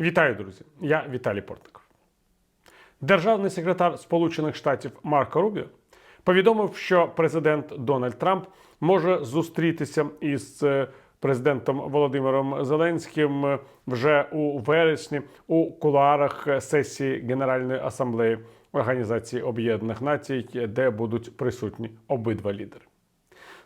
Вітаю, друзі! Я Віталій Портников. Державний секретар Сполучених Штатів Марко Рубіо повідомив, що президент Дональд Трамп може зустрітися із е, президентом Володимиром Зеленським е, вже у вересні у кулуарах сесії Генеральної асамблеї Організації Об'єднаних Націй, де будуть присутні обидва лідери.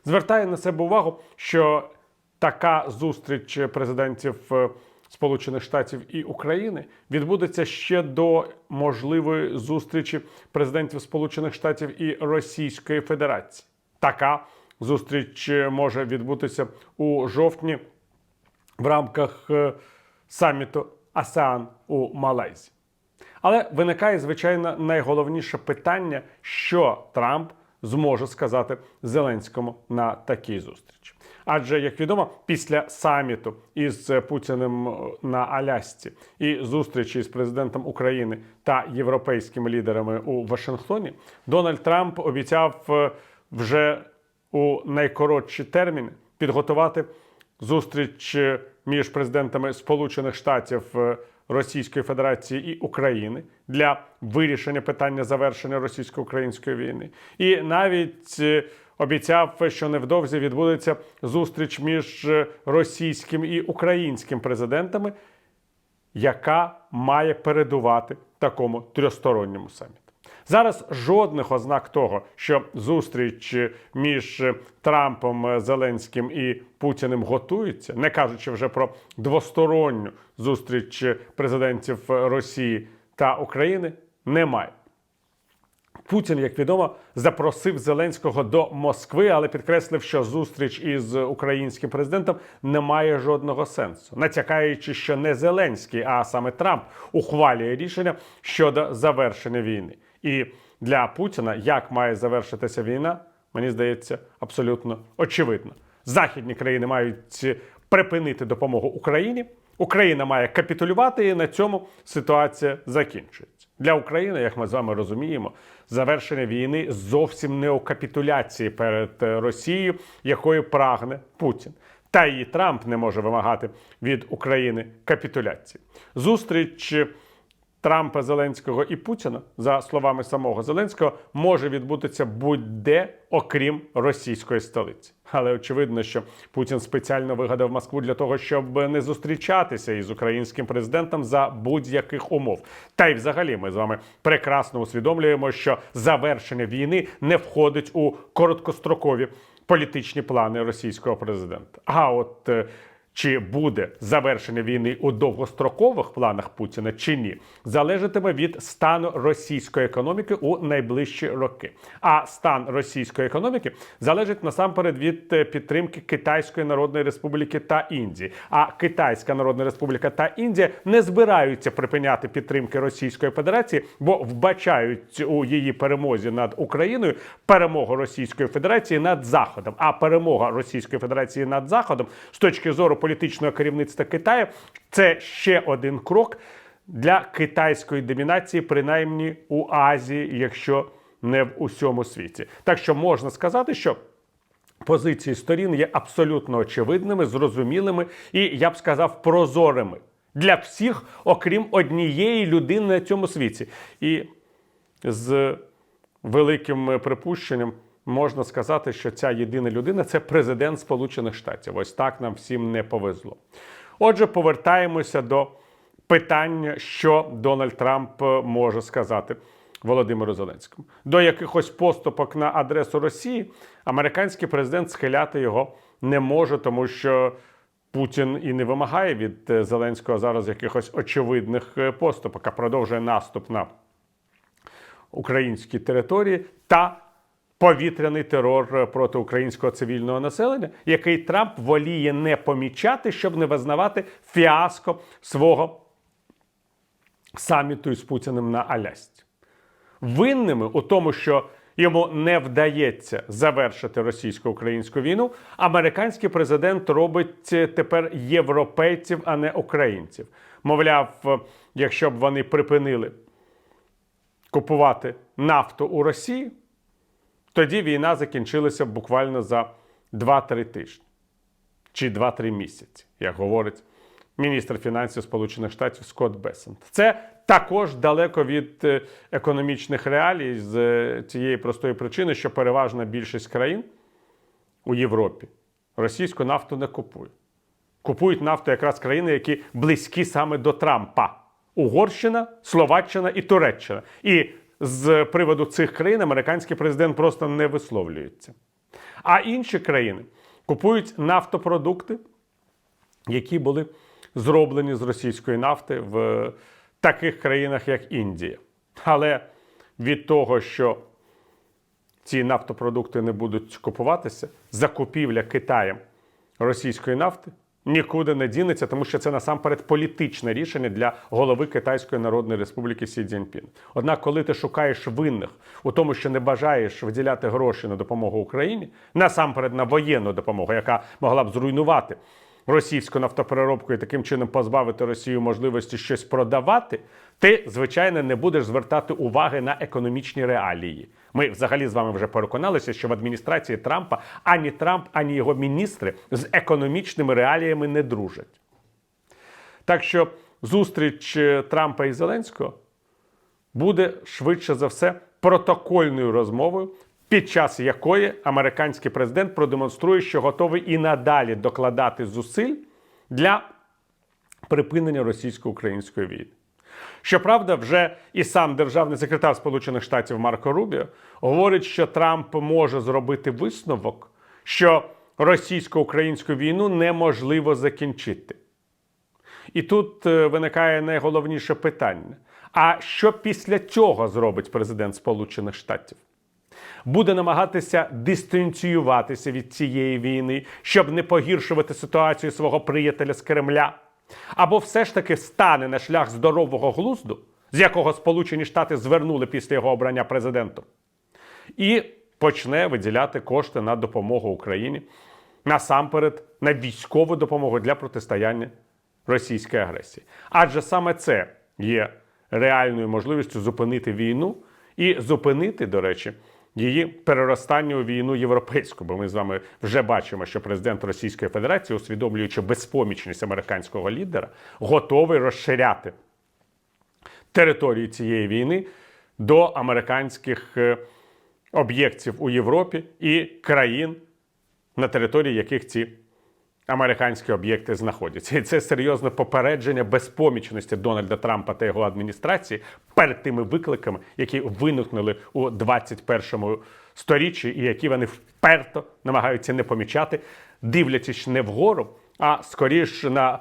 Звертає на себе увагу, що така зустріч президентів е, Сполучених Штатів і України відбудеться ще до можливої зустрічі президентів Сполучених Штатів і Російської Федерації. Така зустріч е, може відбутися у жовтні в рамках е, саміту АСЕАН у Малайзії. Але виникає, звичайно, найголовніше питання, що Трамп зможе сказати Зеленському на такій зустрічі. Адже, як відомо, після саміту із Путіним на Алясці і зустрічі з президентом України та європейськими лідерами у Вашингтоні, Дональд Трамп обіцяв е, вже у найкоротші терміни підготувати зустріч е, між президентами Сполучених Штатів е, Російської Федерації і України для вирішення питання завершення російсько-української війни, і навіть е, обіцяв, що невдовзі відбудеться зустріч між е, російським і українським президентами, яка має передувати такому трьохсторонньому саміту. Зараз жодних ознак того, що зустріч між Трампом, Зеленським і Путіним готується, не кажучи вже про двосторонню зустріч президентів Росії та України, немає. Путін, як відомо, запросив Зеленського до Москви, але підкреслив, що зустріч із українським президентом не має жодного сенсу, натякаючи, що не Зеленський, а саме Трамп ухвалює рішення щодо завершення війни. І для Путіна як має завершитися війна, мені здається, абсолютно очевидно. Західні країни мають припинити допомогу Україні. Україна має капітулювати, і на цьому ситуація закінчується. Для України, як ми з вами розуміємо, завершення війни зовсім не у капітуляції перед Росією, якої прагне Путін. Та і Трамп не може вимагати від України капітуляції. Зустріч Трампа, Зеленського і Путіна, за словами самого Зеленського, може відбутися будь-де, окрім російської столиці. Але очевидно, що Путін спеціально вигадав Москву для того, щоб не зустрічатися із українським президентом за будь-яких умов. Та й взагалі ми з вами прекрасно усвідомлюємо, що завершення війни не входить у короткострокові політичні плани російського президента. А от е, чи буде завершення війни у довгострокових планах Путіна чи ні, залежатиме від стану російської економіки у найближчі роки. А стан російської економіки залежить насамперед від е, підтримки Китайської Народної Республіки та Індії. А Китайська Народна Республіка та Індія не збираються припиняти підтримки Російської Федерації, бо вбачають у її перемозі над Україною перемогу Російської Федерації над Заходом. А перемога Російської Федерації над Заходом з точки зору політичного керівництва Китаю це ще один крок для китайської домінації, принаймні у Азії, якщо не в усьому світі. Так що можна сказати, що. Позиції сторін є абсолютно очевидними, зрозумілими і я б сказав прозорими для всіх, окрім однієї людини на цьому світі. І з великим припущенням можна сказати, що ця єдина людина це президент Сполучених Штатів. Ось так нам всім не повезло. Отже, повертаємося до питання, що Дональд Трамп може сказати. Володимиру Зеленському до якихось поступок на адресу Росії американський президент схиляти його не може, тому що Путін і не вимагає від Зеленського зараз якихось очевидних поступок, а продовжує наступ на українські території та повітряний терор проти українського цивільного населення, який Трамп воліє не помічати, щоб не визнавати фіаско свого саміту із Путіним на Алясці. Винними у тому, що йому не вдається завершити російсько-українську війну, американський президент робить тепер європейців, а не українців. Мовляв, якщо б вони припинили купувати нафту у Росії, тоді війна закінчилася буквально за 2-3 тижні чи 2-3 місяці, як говорить міністр фінансів Сполучених Штатів Скотт Бесент. Це також далеко від е, економічних реалій з е, тієї простої причини, що переважна більшість країн у Європі російську нафту не купують. Купують нафту якраз країни, які близькі саме до Трампа: Угорщина, Словаччина і Туреччина. І з приводу цих країн американський президент просто не висловлюється. А інші країни купують нафтопродукти, які були зроблені з російської нафти в таких країнах, як Індія. Але від того, що ці нафтопродукти не будуть купуватися, закупівля Китаєм російської нафти нікуди не дінеться, тому що це насамперед політичне рішення для голови Китайської Народної Республіки Сі Цзіньпін. Однак, коли ти шукаєш винних у тому, що не бажаєш виділяти гроші на допомогу Україні, насамперед на воєнну допомогу, яка могла б зруйнувати російську нафтопереробку і таким чином позбавити Росію можливості щось продавати, ти, звичайно, не будеш звертати уваги на економічні реалії. Ми взагалі з вами вже переконалися, що в адміністрації Трампа ані Трамп, ані його міністри з економічними реаліями не дружать. Так що зустріч е, Трампа і Зеленського буде швидше за все протокольною розмовою, під час якої американський президент продемонструє, що готовий і надалі докладати зусиль для припинення російсько-української війни. Щоправда, вже і сам державний секретар Сполучених Штатів Марко Рубіо говорить, що Трамп може зробити висновок, що російсько-українську війну неможливо закінчити. І тут е, виникає найголовніше питання: а що після цього зробить президент Сполучених Штатів? Буде намагатися дистанціюватися від цієї війни, щоб не погіршувати ситуацію свого приятеля з Кремля, або все ж таки стане на шлях здорового глузду, з якого Сполучені Штати звернули після його обрання президентом, і почне виділяти кошти на допомогу Україні насамперед на військову допомогу для протистояння російської агресії. Адже саме це є реальною можливістю зупинити війну і зупинити, до речі, її переростання у війну європейську. Бо ми з вами вже бачимо, що президент Російської Федерації, усвідомлюючи безпомічність американського лідера, готовий розширяти територію цієї війни до американських е, об'єктів у Європі і країн, на території яких ці американські об'єкти знаходяться. І це серйозне попередження безпомічності Дональда Трампа та його адміністрації перед тими викликами, які виникнули у 21 сторіччі, і які вони вперто намагаються не помічати, дивлячись не вгору, а скоріш на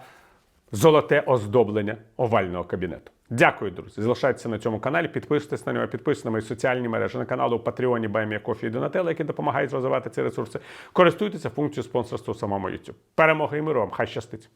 золоте оздоблення овального кабінету. Дякую, друзі. Залишайтеся на цьому каналі, підписуйтесь на нього, підписуйтесь на мої соціальні мережі, на каналу Патреоні, Баймія Кофі і Донателла, які допомагають розвивати ці ресурси. Користуйтеся функцією спонсорства самому YouTube. Перемоги і миру вам! Хай щастить!